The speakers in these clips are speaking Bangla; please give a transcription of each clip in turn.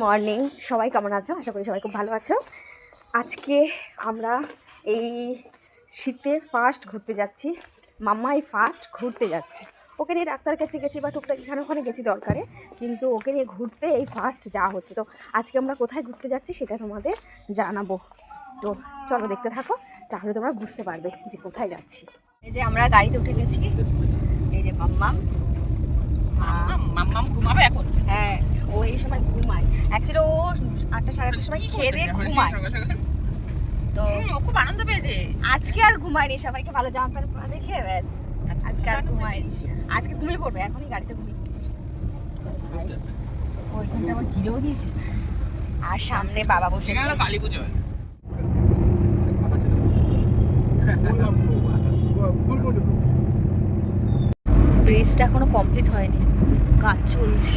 মর্নিং। সবাই কেমন আছো? আশা করি সবাই খুব ভালো আছো। আজকে আমরা এই শীতে ফার্স্ট ঘুরতে যাচ্ছি। মাম্মাই ফার্স্ট ঘুরতে যাচ্ছে। ওকে নিয়ে ডাক্তার কাছে গেছি বা টুকটাক এখানে ওখানে গেছি দরকারে। কিন্তু ওকে নিয়ে ঘুরতে এই ফার্স্ট যাওয়া হচ্ছে। তো আজকে আমরা কোথায় ঘুরতে যাচ্ছি সেটা তোমাদের জানাব। তো চলো দেখতে থাকো তাহলে তোমরা বুঝতে পারবে যে কোথায় যাচ্ছি। এই যে আমরা গাড়িতে উঠে গেছি। এই যে মাম্মাম। মাম্মাম ঘুমাবে এখন? হ্যাঁ ও এই সময় অ্যাকচুয়ালি ও আটটা সাড়ে আটটার সময় খেয়ে দিয়ে ঘুমায়। তো ও খুব আনন্দ পেয়েছে। আজকে আর ঘুমায়নি সবাইকে ভালো জামা প্যান্ট পরা দেখে ব্যাস আজকে আর ঘুমায় আজকে ঘুমিয়ে পড়বে এখনই গাড়িতে ঘুমিয়ে। ওইখানটা আবার ঘিরেও দিয়েছে। আর সামনে বাবা বসে কালী পুজো। ব্রিজটা এখনও কমপ্লিট হয়নি। কাজ চলছে।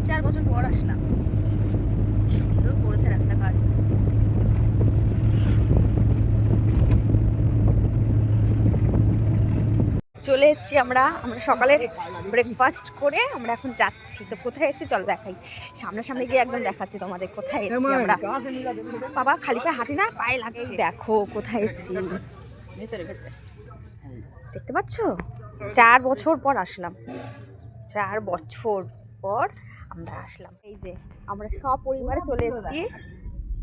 তিন চার বছর পর আসলাম। সুন্দর করেছে রাস্তাঘাট। চলে এসেছি আমরা আমরা সকালের ব্রেকফাস্ট করে আমরা এখন যাচ্ছি। তো কোথায় এসেছি চলো দেখাই। সামনাসামনি গিয়ে একদম দেখাচ্ছি তোমাদের কোথায় এসেছি আমরা। বাবা খালি পায়ে হাঁটি না পায়ে লাগছে। দেখো কোথায় এসেছি। দেখতে পাচ্ছ? চার বছর পর আসলাম। চার বছর পর আমরা আসলাম। এই যে আমরা সপরিবারে চলে এসেছি।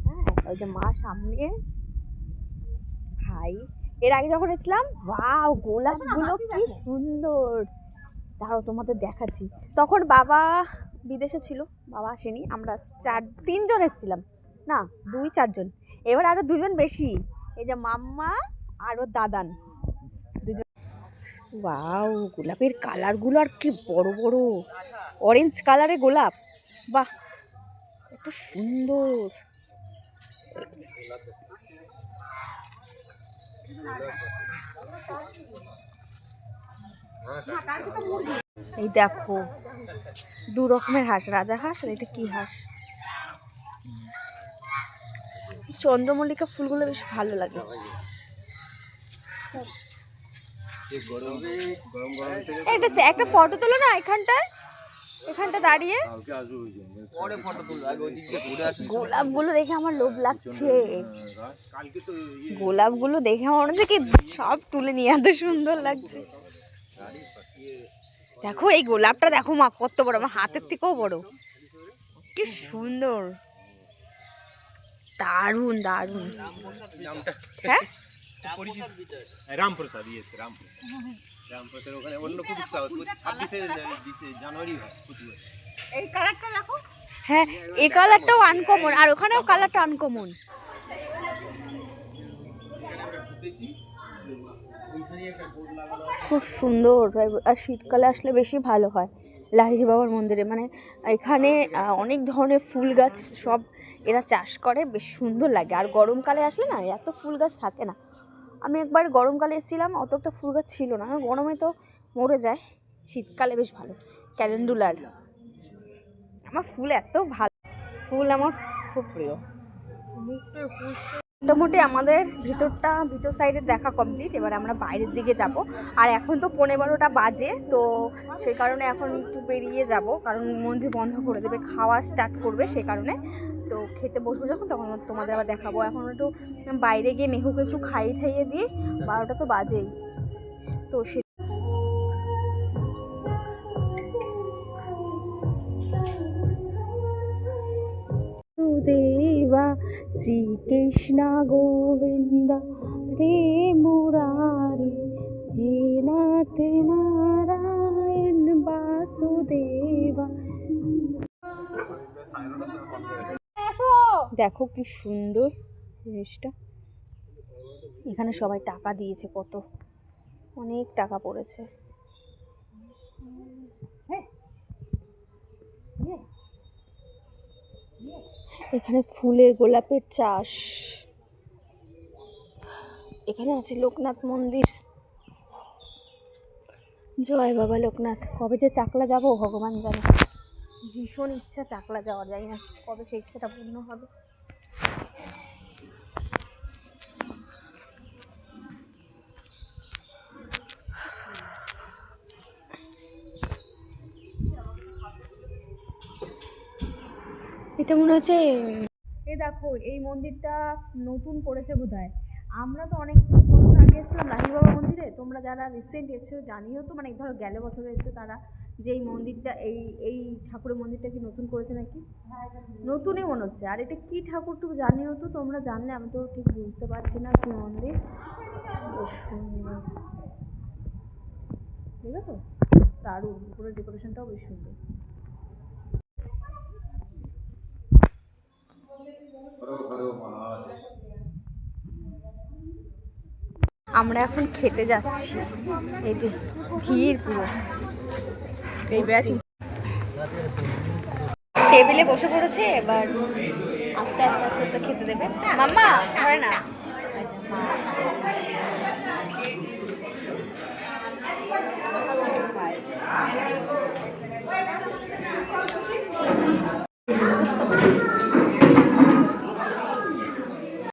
হ্যাঁ ওই যে মা সামনে। ভাই এর আগে যখন এসলাম ওয়াও গোলাপগুলো কি সুন্দর। দাঁড়াও তোমাদের দেখাচ্ছি। তখন বাবা বিদেশে ছিল বাবা আসেনি। আমরা চার তিনজন এসেছিলাম। না দুই চারজন। এবার আরও দুজন বেশি। এই যে মাম্মা আর ওর দাদান। ওয়াও, গোলাপের কালারগুলো আর কি বড় বড়। অরেঞ্জ কালারে গোলাপ, বাহ, কত সুন্দর। এই দেখো, দু রকমের হাঁস, রাজা হাঁস আর এটা কি হাঁস? চন্দ্রমল্লিকা ফুলগুলো বেশ ভালো লাগে। একটা একটা ফটো তোলো না এখানটায়। এখানটা দাঁড়িয়ে। গোলাপগুলো দেখে আমার লোভ লাগছে। গোলাপগুলো দেখে আমার মনে হচ্ছে কি সব তুলে নিয়ে এত সুন্দর লাগছে। দেখো এই গোলাপটা দেখো মা কত বড় আমার হাতের থেকেও বড়। কি সুন্দর। দারুণ দারুণ। হ্যাঁ? রামপ্রসাদ ইয়েস রামপ্রসাদ রামপ্রসাদ। ওখানে অন্য খুব উৎসাহ ছাব্বিশে জানুয়ারি হয় প্রতি বছর। এই কালারটা দেখো হ্যাঁ এই কালারটাও আনকমন আর ওখানেও কালারটা আনকমন খুব সুন্দর আর শীতকালে আসলে বেশি ভালো হয় লাহিড়ি বাবার মন্দিরে। মানে এখানে অনেক ধরনের ফুল গাছ সব এরা চাষ করে বেশ সুন্দর লাগে। আর গরমকালে আসলে না এত ফুল গাছ থাকে না। আমি একবার গরমকালে এসেছিলাম, অত একটা ফুল গাছ ছিল না। গরমে তো মরে যায়। শীতকালে বেশ ভালো। ক্যালেন্ডুলার। আমার ফুল এত ভালো। ফুল আমার খুব প্রিয়। মোটামুটি আমাদের ভিতরটা, ভিতর সাইডে দেখা কমপ্লিট এবার আমরা বাইরের দিকে যাব। আর এখন তো পনেরো বারোটা বাজে, তো সেই কারণে এখন একটু বেরিয়ে যাব। কারণ মন্দির বন্ধ করে দেবে, খাওয়া স্টার্ট করবে সেই কারণে। তো খেতে বসবো যখন, তখন তোমাদের আবার দেখাবো। এখন একটু বাইরে গিয়ে মেহুকে একটু খাইয়ে খাইয়ে দিই, বারোটা তো বাজেই। তো সে দেবা শ্রীকৃষ্ণ গোবিন্দ, রে মুরারি, হে নাথ নারায়ণ বাসুদেবা। দেখো কি সুন্দর জিনিসটা। এখানে সবাই টাকা দিয়েছে, কত? অনেক টাকা পড়েছে। এখানে ফুলের গোলাপের চাষ। এখানে আছে লোকনাথ মন্দির। জয় বাবা লোকনাথ। কবে যে চাকলা যাব, ভগবান জানে। ভীষণ ইচ্ছা চাকলা যাওয়া যায় না কবে সেই ইচ্ছাটা পূর্ণ হবে। এটা মনে হচ্ছে এ দেখো, এই মন্দিরটা নতুন করেছে বোধহয়। আমরা তো অনেক আগে এসেছিলাম, রানী বাবা মন্দিরে। তোমরা যারা রিসেন্ট এসছো জানিও তো মানে ধরো গেলে বছর এসছো তারা যে এই মন্দিরটা, এই এই ঠাকুরের মন্দিরটা কি নতুন করেছে নাকি? নতুনই মনে হচ্ছে। আর এটা কি ঠাকুর তো জানিও তো, তোমরা জানলে, আমি তো ঠিক বুঝতে পারছি না কি মন্দির। ঠিক আছে দারুণ উপরের ডেকোরেশনটাও বেশ সুন্দর। আমরা এখন খেতে যাচ্ছি। এই যে ভিড় পুরো। এই টেবিলে বসে পড়েছে, এবার আস্তে আস্তে আস্তে আস্তে খেতে দেবে। মাম্মা করে না